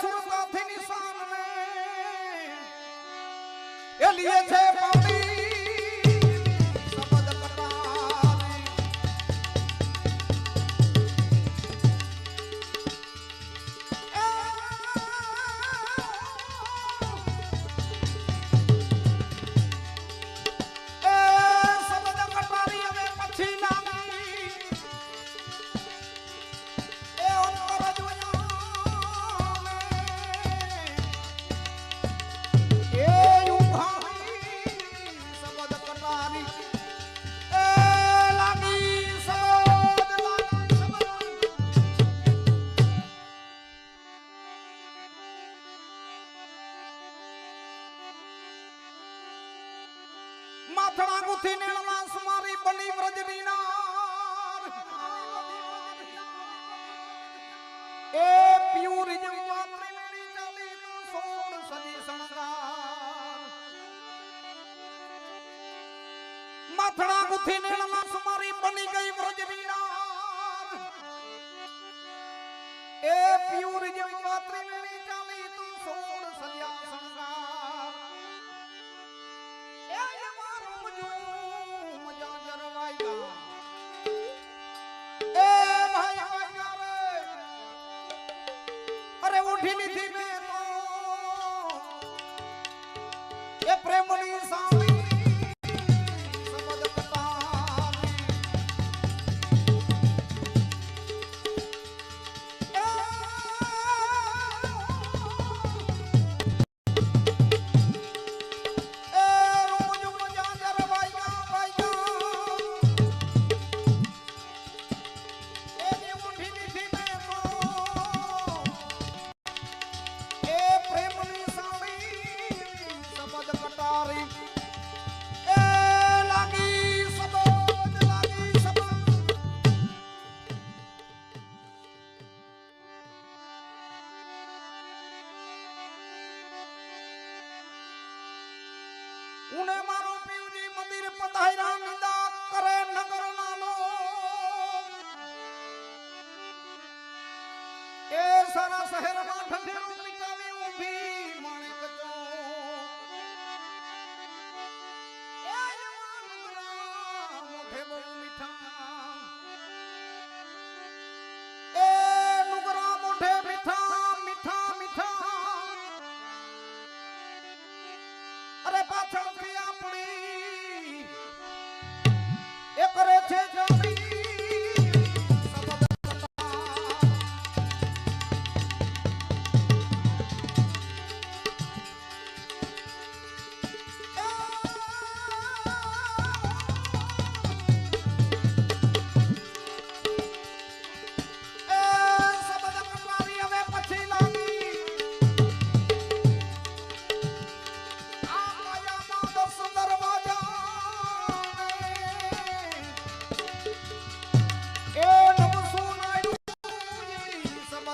સુરતાથી નિશાન ને એ લીએ છે માથણા ગુથી નીળના સુમારી બની વ્રજની નાર. એ પ્યુરી જેવા ત્રિવેણી ચાલી તું સોળ સદી શણગાર. માથણા ગુથી નીળના સુમારી બની ગઈ વ્રજની નાર. એ પ્યુરી જેવા ત્રિવેણી ચાલી તું સોળ સદિયા શણગાર. ઉઠી લીધી મેં તો. એ પ્રેમની સામી ઉને મારો પીવજી મંદિર પધાર્યા, નિંદા કરે નગર નાનો એ સારા શહેરમાં ઠંડેરું મિટાવી ઊભી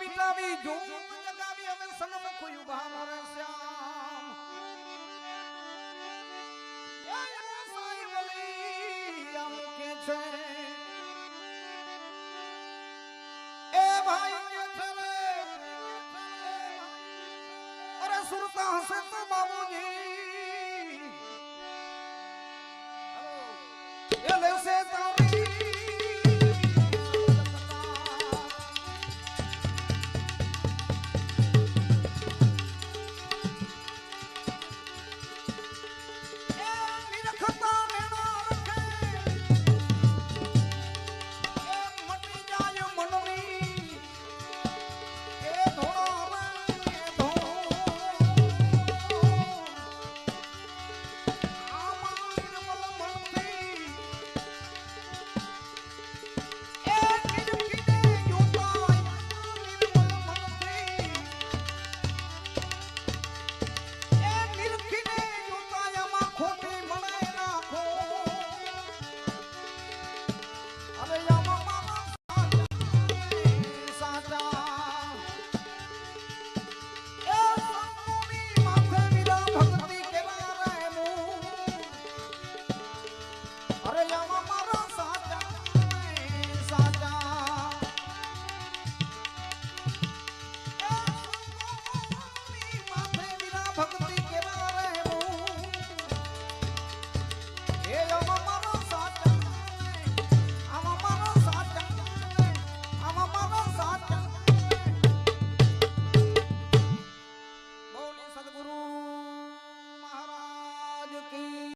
મિટાવી ધૂમ જગાવી હવે સન્મુખ ઊભા રે શ્યામ. એ ભાઈ કે છે અરે સુરતા હસે તો બાબુજી.